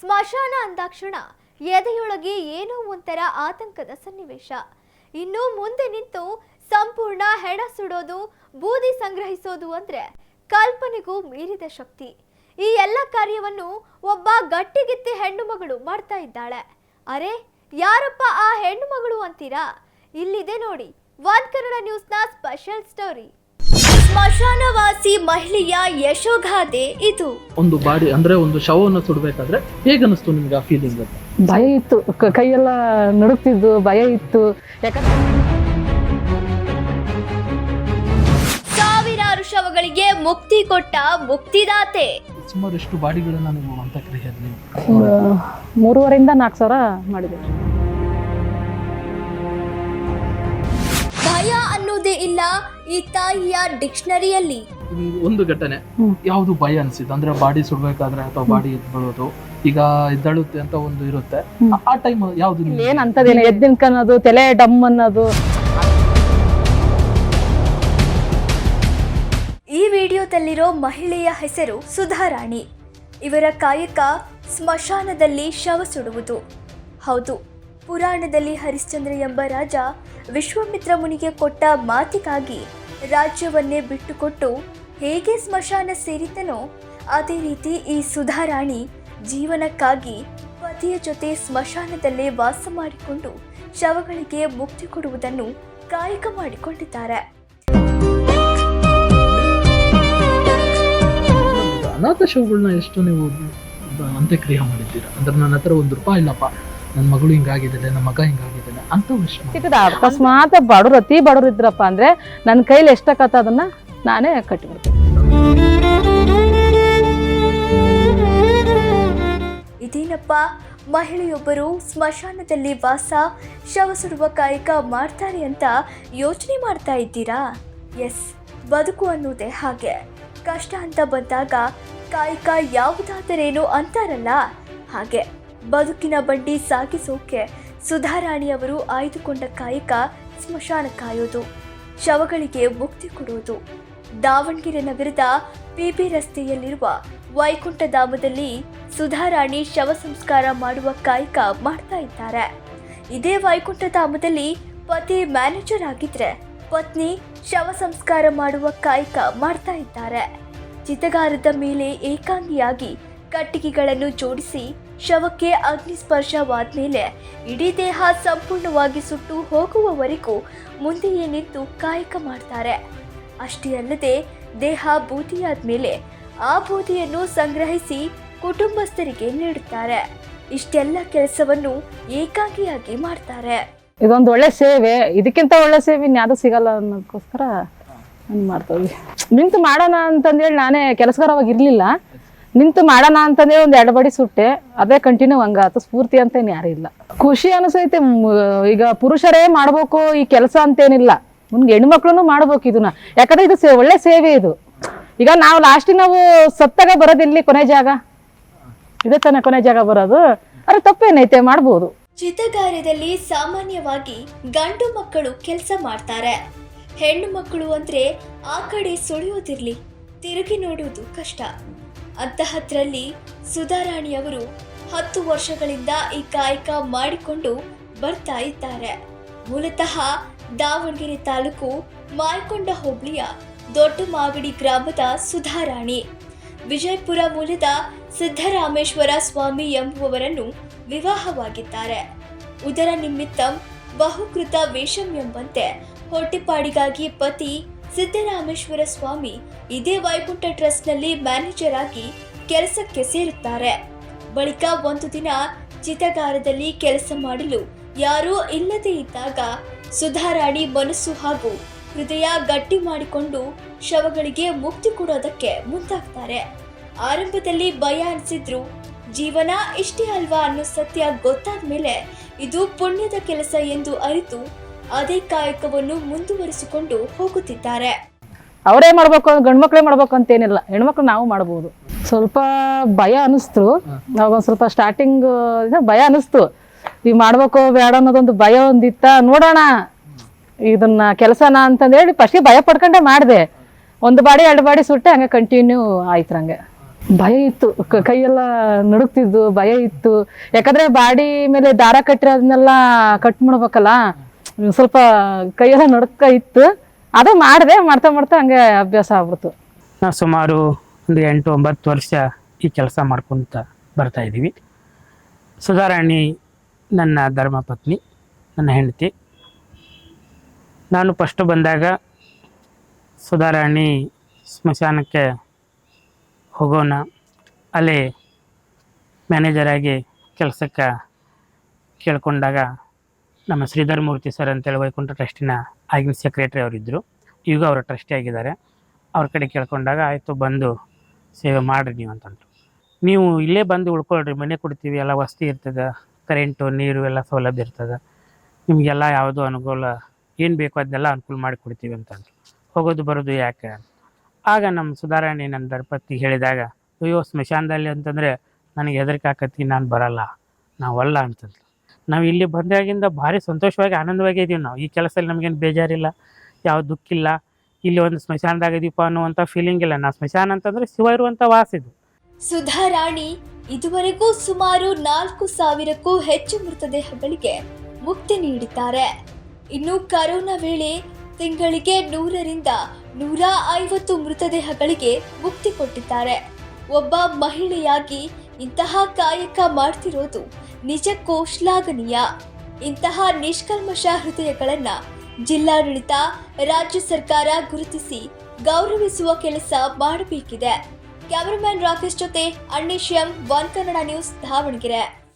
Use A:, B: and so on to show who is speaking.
A: ಸ್ಮಶಾನ ಅಂದಾಕ್ಷಣ ಎದೆಯೊಳಗೆ ಏನೋ ಒಂಥರ ಆತಂಕದ ಸನ್ನಿವೇಶ. ಇನ್ನು ಮುಂದೆ ನಿಂತು ಸಂಪೂರ್ಣ ಹೆಣ ಸುಡೋದು, ಬೂದಿ ಸಂಗ್ರಹಿಸೋದು ಅಂದ್ರೆ ಕಲ್ಪನೆಗೂ ಮೀರಿದ ಶಕ್ತಿ. ಈ ಎಲ್ಲ ಕಾರ್ಯವನ್ನು ಒಬ್ಬ ಗಟ್ಟಿಗಿತ್ತಿ ಹೆಣ್ಣು ಮಗಳು ಮಾಡ್ತಾ ಇದ್ದಾಳೆ. ಅರೆ, ಯಾರಪ್ಪ ಆ ಹೆಣ್ಣು ಮಗಳು ಅಂತೀರಾ? ಇಲ್ಲಿದೆ ನೋಡಿ ವಾನ್ ಕನ್ನಡ ನ್ಯೂಸ್ನ ಸ್ಪೆಷಲ್ ಸ್ಟೋರಿ ಸ್ಮಶಾನವಾಸಿ ಮಹಿಳೆಯ ಯಶೋಗಾಥೆ ಇದು.
B: ಒಂದು ಬಾಡಿ ಅಂದ್ರೆ ಒಂದು ಶವವನ್ನು ಸುಡಬೇಕಾದ್ರೆ ಹೇಗೆ ಅನಿಸ್ತು ನಿಮ್ಗೆ ಆ ಫೀಲಿಂಗ್ ಅಂತ?
C: ಭಯ ಇತ್ತು. ಕ- ಕೈಯೆಲ್ಲ ನಡುಕ್ತಿದ್ದು ಭಯ ಇತ್ತು. ಯಾಕಂದ್ರೆ
A: ಸಾವಿರಾರು ಶವಗಳಿಗೆ ಮುಕ್ತಿ ಕೊಟ್ಟ ಮುಕ್ತಿದಾತೆ.
B: ಸುಮಾರು ಎಷ್ಟು ಬಾಡಿಗಳನ್ನ ನೀವು ಅಂತ
C: ಒಂದು ಮೂರುವರೆಯಿಂದ ನಾಲ್ಕು ಸಾವಿರ ಮಾಡಿದೆ.
A: ಇಲ್ಲ ಈ ತಾಯಿಯ ಡಿಕ್ಷನರಿಯಲ್ಲಿ.
B: ಒಂದು ಘಟನೆ. ಯಾವುದು ಭಯ ಅನ್ಸಿತ್ತು ಅಂದ್ರೆ ಬಾಡಿ ಸುಡ್ಬೇಕಾದ್ರೆ ಅಥವಾ ಬಾಡಿ ಎದ್ಬಿಡೋದು ಈಗ ಎದ್ದಳುತ್ತೆ ಅಂತ ಒಂದು ಇರುತ್ತೆ. ಆ- ಆ ಟೈಮ್ ಯಾವ್ದು ನಿಮ್ಗೆ?
C: ಏನ್ ಅಂತದೇನು ಎದ್ದು ನಿಂತ್ಕೊಳ್ಳೋದು ತಲೆ ಡಮ್ ಅನ್ನೋದು.
A: ಈ ವಿಡಿಯೋದಲ್ಲಿರೋ ಮಹಿಳೆಯ ಹೆಸರು ಸುಧಾರಾಣಿ. ಇವರ ಕಾಯಕ ಸ್ಮಶಾನದಲ್ಲಿ ಶವ ಸುಡುವುದು. ಹೌದು ಪುರಾಣದಲ್ಲಿ ಹರಿಶ್ಚಂದ್ರ ಎಂಬ ರಾಜ ವಿಶ್ವಾಮಿತ್ರ ಮುನಿಗೆ ಕೊಟ್ಟ ಮಾತಿಗಾಗಿ ರಾಜ್ಯವನ್ನೇ ಬಿಟ್ಟುಕೊಟ್ಟು ಹೇಗೆ ಸ್ಮಶಾನ ಸೇರಿತನೋ ಅದೇ ರೀತಿ ಈ ಸುಧಾರಾಣಿ ಜೀವನಕ್ಕಾಗಿ ಪತಿಯ ಜೊತೆ ಸ್ಮಶಾನದಲ್ಲೇ ವಾಸ ಮಾಡಿಕೊಂಡು ಶವಗಳಿಗೆ ಮುಕ್ತಿ ಕೊಡುವುದನ್ನು ಕಾಯಕ ಮಾಡಿಕೊಂಡಿದ್ದಾರೆ.
B: ಅನಾಥ ಶವಗಳನ್ನ ಎಷ್ಟು ನೀವು ಅಂತ್ಯಕ್ರಿಯೆ ಮಾಡಿದ್ದೀರಾ? ಅಂದ್ರೆ ನನ್ನ ಹತ್ರ ಒಂದು ರೂಪಾಯಿ ಇಲ್ಲಪ್ಪ. ನನ್ನ ಮಗಳು ಹಿಂಗಾಗಿದ್ದಾಳೆ ನನ್ನ ಮಗ ಹಿಂಗಾಗಿದ್ದಾನೆ ಅಂತ
C: ಸಿಕ್ಕಿದ ಅಕಸ್ಮಾತ್ ಬಡವ್ರು ಅತಿ ಬಡವ್ರು ಇದ್ರಪ್ಪ ಅಂದ್ರೆ ನನ್ನ ಕೈಲಿ ಎಷ್ಟಕ್ಕತ್ತ ಅದನ್ನ ನಾನೇ ಕಟ್ಟಿಬಿಡ್ತೀನಿ.
A: ಇದೇನಪ್ಪ? ಮಹಿಳೆಯೊಬ್ಬರು ಸ್ಮಶಾನದಲ್ಲಿ ವಾಸ ಶವ ಸುಡುವ ಕಾಯಕ ಮಾಡ್ತಾರೆ ಅಂತ ಯೋಚನೆ ಮಾಡ್ತಾ ಇದ್ದೀರಾ? ಎಸ್ ಬದುಕು ಅನ್ನೋದೇ ಹಾಗೆ. ಕಷ್ಟ ಅಂತ ಬಂದಾಗ ಕಾಯಕ ಯಾವುದಾದರೇನು ಅಂತಾರಲ್ಲ? ಹಾಗೆ. ಬದುಕಿನ ಬಂಡಿ ಸಾಗಿಸೋಕೆ ಸುಧಾರಾಣಿಯವರು ಆಯ್ದುಕೊಂಡ ಕಾಯಕ ಸ್ಮಶಾನ ಕಾಯೋದು, ಶವಗಳಿಗೆ ಮುಕ್ತಿ ಕೊಡುವುದು ದಾವಣಗೆರೆ ನಗರದ ಪಿಬಿ ರಸ್ತೆಯಲ್ಲಿರುವ ವೈಕುಂಠಧಾಮದಲ್ಲಿ ಸುಧಾರಾಣಿ ಶವ ಸಂಸ್ಕಾರ ಮಾಡುವ ಕಾಯಕ ಮಾಡ್ತಾ ಇದ್ದಾರೆ. ಇದೇ ವೈಕುಂಠಧಾಮದಲ್ಲಿ ಪತಿ ಮ್ಯಾನೇಜರ್ ಆಗಿದ್ರೆ ಪತ್ನಿ ಶವ ಸಂಸ್ಕಾರ ಮಾಡುವ ಕಾಯಕ ಮಾಡ್ತಾ ಇದ್ದಾರೆ. ಚಿತಗಾರದ ಮೇಲೆ ಏಕಾಂಗಿಯಾಗಿ ಕಟ್ಟಿಗೆಗಳನ್ನು ಜೋಡಿಸಿ ಶವಕ್ಕೆ ಅಗ್ನಿಸ್ಪರ್ಶವಾದ್ಮೇಲೆ ಇಡೀ ದೇಹ ಸಂಪೂರ್ಣವಾಗಿ ಸುಟ್ಟು ಹೋಗುವವರೆಗೂ ಮುಂದೆಯೇ ನಿಂತು ಕಾಯಕ ಮಾಡ್ತಾರೆ. ಅಷ್ಟೇ ಅಲ್ಲದೆ ದೇಹ ಬೂದಿಯಾದ ಮೇಲೆ ಆ ಬೂದಿಯನ್ನು ಸಂಗ್ರಹಿಸಿ ಕುಟುಂಬಸ್ಥರಿಗೆ ನೀಡುತ್ತಾರೆ. ಇಷ್ಟೆಲ್ಲ ಕೆಲಸವನ್ನು ಏಕಾಂಗಿಯಾಗಿ ಮಾಡ್ತಾರೆ.
C: ಇದೊಂದು ಒಳ್ಳೆ ಸೇವೆ. ಇದಕ್ಕಿಂತ ಒಳ್ಳೆ ಸೇವೆ ಇನ್ಯಾವುದು ಸಿಗಲ್ಲ ಅನ್ನೋದಕ್ಕೋಸ್ಕರ ನಾನು ಮಾಡ್ತಾ ನಿಂತು ಮಾಡೋಣ ಅಂತಂದೇಳಿ ನಾನೇ ಕೆಲಸಗಾರವಾಗಿ ಇರಲಿಲ್ಲ. ನಿಂತು ಮಾಡೋಣ ಅಂತಂದ್ರೆ ಒಂದು ಎರಡು ಬಡಿ ಸುಟ್ಟೆ, ಅದೇ ಕಂಟಿನ್ಯೂ ಹಂಗಾತು, ಸ್ಫೂರ್ತಿ ಅಂತ ಯಾರು ಇಲ್ಲ. ಖುಷಿ ಅನಿಸೈತೆ ಈಗ ಪುರುಷರೇ ಮಾಡ್ಬೇಕು ಈ ಕೆಲಸ ಅಂತೇನಿಲ್ಲ. ಮುಂದೆ ಹೆಣ್ಮಕ್ಳು ಮಾಡ್ಬೇಕು ಇದನ್ನ. ಯಾಕಂದ್ರೆ ಇದು ಒಳ್ಳೆ ಸೇವೆ ಇದು. ಈಗ ನಾವು ಲಾಸ್ಟ್ ನಾವು ಸತ್ತಾಗ ಬರೋದಿಲ್ಲಿ ಕೊನೆ ಜಾಗ? ಇದೇ ತಾನೇ ಕೊನೆ ಜಾಗ ಬರೋದು. ಅರೆ, ತಪ್ಪೇನೈತೆ, ಮಾಡ್ಬೋದು.
A: ಚಿತಗಾರದಲ್ಲಿ ಸಾಮಾನ್ಯವಾಗಿ ಗಂಡು ಮಕ್ಕಳು ಕೆಲಸ ಮಾಡ್ತಾರೆ. ಹೆಣ್ಣು ಮಕ್ಕಳು ಅಂದ್ರೆ ಆ ಕಡೆ ಸುಳಿಯೋದಿರ್ಲಿ, ತಿರುಗಿ ನೋಡುವುದು ಕಷ್ಟ. ಅಂತಹದ್ರಲ್ಲಿ ಸುಧಾರಾಣಿಯವರು ಹತ್ತು ವರ್ಷಗಳಿಂದ ಈ ಕಾಯಕ ಮಾಡಿಕೊಂಡು ಬರ್ತಾ ಇದ್ದಾರೆ. ಮೂಲತಃ ದಾವಣಗೆರೆ ತಾಲೂಕು ಮಾಯಕೊಂಡ ಹೋಬಳಿಯ ದೊಡ್ಡ ಮಾಗಡಿ ಗ್ರಾಮದ ಸುಧಾರಾಣಿ. ವಿಜಯಪುರ ಮೂಲದ ಸಿದ್ದರಾಮೇಶ್ವರ ಸ್ವಾಮಿ ಎಂಬುವವರನ್ನು ವಿವಾಹವಾಗಿದ್ದಾರೆ. ಉದರ ನಿಮಿತ್ತಂ ಬಹುಕೃತ ವೇಷಂ ಎಂಬಂತೆ ಹೊಟ್ಟೆಪಾಡಿಗಾಗಿ ಪತಿ ಸಿದ್ದರಾಮೇಶ್ವರ ಸ್ವಾಮಿ ಇದೇ ವೈಕುಂಠ ಟ್ರಸ್ಟ್ನಲ್ಲಿ ಮ್ಯಾನೇಜರ್ ಆಗಿ ಕೆಲಸಕ್ಕೆ ಸೇರುತ್ತಾರೆ. ಬಳಿಕ ಒಂದು ದಿನ ಚಿತಗಾರದಲ್ಲಿ ಕೆಲಸ ಮಾಡಲು ಯಾರೂ ಇಲ್ಲದೇ ಇದ್ದಾಗ ಸುಧಾರಾಣಿ ಮನಸ್ಸು ಹಾಗೂ ಹೃದಯ ಗಟ್ಟಿ ಮಾಡಿಕೊಂಡು ಶವಗಳಿಗೆ ಮುಕ್ತಿ ಕೊಡೋದಕ್ಕೆ ಮುಂದಾಗ್ತಾರೆ. ಆರಂಭದಲ್ಲಿ ಭಯ ಅನಿಸಿದ್ರು. ಜೀವನ ಇಷ್ಟೇ ಅಲ್ವಾ ಅನ್ನೋ ಸತ್ಯ ಗೊತ್ತಾದ ಮೇಲೆ ಇದು ಪುಣ್ಯದ ಕೆಲಸ ಎಂದು ಅರಿತು ಅದೇ ಕಾಯಕವನ್ನು ಮುಂದುವರಿಸಿಕೊಂಡು ಹೋಗುತ್ತಿದ್ದಾರೆ.
C: ಅವರೇ ಮಾಡ್ಬೇಕು ಗಂಡು ಮಕ್ಕಳೇ ಮಾಡ್ಬೇಕು ಅಂತೇನಿಲ್ಲ. ಹೆಣ್ಮಕ್ಳು ನಾವು ಮಾಡ್ಬೋದು. ಸ್ವಲ್ಪ ಭಯ ಅನಿಸ್ತು. ಅವಾಗ ಸ್ವಲ್ಪ ಸ್ಟಾರ್ಟಿಂಗ್ ಭಯ ಅನಿಸ್ತು. ಈಗ ಮಾಡ್ಬೇಕು ಬೇಡ ಅನ್ನೋದೊಂದು ಭಯ ಒಂದಿತ್ತ. ನೋಡೋಣ. ಇದನ್ನ ಕೆಲಸನ ಅಂತಂದೇಳಿ ಫಸ್ಟಿಗೆ ಭಯ ಪಡ್ಕೊಂಡೆ ಮಾಡಿದೆ. ಒಂದು ಬಾಡಿ, ಎರಡು ಬಾಡಿ ಸುಟ್ಟೆ ಹಂಗೆ ಕಂಟಿನ್ಯೂ ಆಯ್ತು ಹಂಗೆ ಭಯ ಇತ್ತು. ಕೈಯೆಲ್ಲ ನಡುಕ್ತಿದ್ದು ಭಯ ಇತ್ತು. ಯಾಕಂದ್ರೆ ಬಾಡಿ ಮೇಲೆ ದಾರ ಕಟ್ಟಿರೋದನ್ನೆಲ್ಲ ಕಟ್ ಮಾಡ್ಬೇಕಲ್ಲ. ಸ್ವಲ್ಪ ಕೈಯೆಲ್ಲ ನಡುಕ ಇತ್ತು. ಅದು ಮಾಡಿದೆ, ಮಾಡ್ತಾ ಮಾಡ್ತಾ ಹಂಗೆ ಅಭ್ಯಾಸ ಆಗ್ಬಿಡ್ತು.
D: ನಾವು ಸುಮಾರು ಒಂದು ಎಂಟು, ಒಂಬತ್ತು ವರ್ಷ ಈ ಕೆಲಸ ಮಾಡ್ಕೊತ ಬರ್ತಾ ಇದ್ದೀವಿ. ಸುಧಾರಾಣಿ ನನ್ನ ಧರ್ಮಪತ್ನಿ ನನ್ನ ಹೆಂಡತಿ. ನಾನು ಫಸ್ಟು ಬಂದಾಗ ಸುಧಾರಾಣಿ ಸ್ಮಶಾನಕ್ಕೆ ಹೋಗೋಣ. ಅಲ್ಲಿ ಮ್ಯಾನೇಜರಾಗಿ ಕೆಲಸಕ್ಕೆ ಕೇಳ್ಕೊಂಡಾಗ ನಮ್ಮ ಶ್ರೀಧರ್ ಮೂರ್ತಿ ಸರ್ ಅಂತೇಳಿ ವೈಕುಂಠ ಟ್ರಸ್ಟಿನ ಆಗಿನ ಸೆಕ್ರೆಟ್ರಿ ಅವರಿದ್ದರು. ಈಗ ಅವರು ಟ್ರಸ್ಟಿ ಆಗಿದ್ದಾರೆ. ಅವ್ರ ಕಡೆ ಕೇಳ್ಕೊಂಡಾಗ, ಆಯಿತು, ಬಂದು ಸೇವೆ ಮಾಡಿರಿ ನೀವು ಅಂತಂದರು. ನೀವು ಇಲ್ಲೇ ಬಂದು ಉಳ್ಕೊಳ್ರಿ, ಮನೆ ಕೊಡ್ತೀವಿ, ಎಲ್ಲ ವಸತಿ ಇರ್ತದೆ, ಕರೆಂಟು, ನೀರು, ಎಲ್ಲ ಸೌಲಭ್ಯ ಇರ್ತದೆ. ನಿಮಗೆಲ್ಲ ಯಾವುದೋ ಅನುಕೂಲ, ಏನು ಬೇಕೋ ಅದನ್ನೆಲ್ಲ ಅನುಕೂಲ ಮಾಡಿ ಕೊಡ್ತೀವಿ ಅಂತಂದ್ರು. ಹೋಗೋದು, ಬರೋದು ಯಾಕೆ ಆಗ ನಮ್ಮ ಸುಧಾರಾಣಿ ನನ್ನ ದರ್ಪತಿ ಹೇಳಿದಾಗ, ಅಯ್ಯೋ, ಸ್ಮಶಾನದಲ್ಲಿ ಅಂತಂದರೆ ನನಗೆ ಹೆದರಿಕೆ ಆಕತಿ, ನಾನು ಬರಲ್ಲ, ನಾವಲ್ಲ ಅಂತಂದ್ರು. ನಾವು ಇಲ್ಲಿ ಬಂದಾಗಿಂದ ಭಾರಿ ಸಂತೋಷವಾಗಿ ಆನಂದವಾಗಿ ಇದೀವಿ ನಾವು. ಈ ಕೆಲಸದಲ್ಲಿ ನಮಗೇನು ಬೇಜಾರಿಲ್ಲ ಯಾವ ದುಃಖಿಲ್ಲ, ಇಲ್ಲಿ ಒಂದು ಸ್ಮಶಾನದಾಗ ಇದೀಪ ಅನ್ನುವಂಥ ಫೀಲಿಂಗ್ ಇಲ್ಲ. ನಾ ಸ್ಮಶಾನ ಅಂತಂದ್ರೆ ಶಿವ ಇರುವಂಥ ವಾಸ ಇದು.
A: ಸುಧಾರಾಣಿ, ಇದುವರೆಗೂ ಸುಮಾರು ನಾಲ್ಕು ಸಾವಿರಕ್ಕೂ ಹೆಚ್ಚು ಮೃತದೇಹಗಳಿಗೆ ಮುಕ್ತಿ ನೀಡಿದ್ದಾರೆ. ಇನ್ನು ಕರೋನಾ ವೇಳೆ ತಿಂಗಳಿಗೆ ನೂರರಿಂದ ನೂರ ಐವತ್ತು ಮೃತದೇಹಗಳಿಗೆ ಮುಕ್ತಿ ಕೊಟ್ಟಿದ್ದಾರೆ. ಒಬ್ಬ ಮಹಿಳೆಯಾಗಿ ಇಂತಹ ಕಾಯಕ ಮಾಡ್ತಿರೋದು ನಿಜಕ್ಕೂ ಶ್ಲಾಘನೀಯ ಇಂತಹ ನಿಷ್ಕಲ್ಮಶ ಹೃದಯಗಳನ್ನ ಜಿಲ್ಲಾಡಳಿತ, ರಾಜ್ಯ ಸರ್ಕಾರ ಗುರುತಿಸಿ ಗೌರವಿಸುವ ಕೆಲಸ ಮಾಡಬೇಕಿದೆ. ಕ್ಯಾಮರಾಮನ್ ರಾಕೇಶ್ ಜೊತೆ ಅಣ್ಣೇಶ್ ಒನ್ ಕನ್ನಡ ನ್ಯೂಸ್ ದಾವಣಗೆರೆ.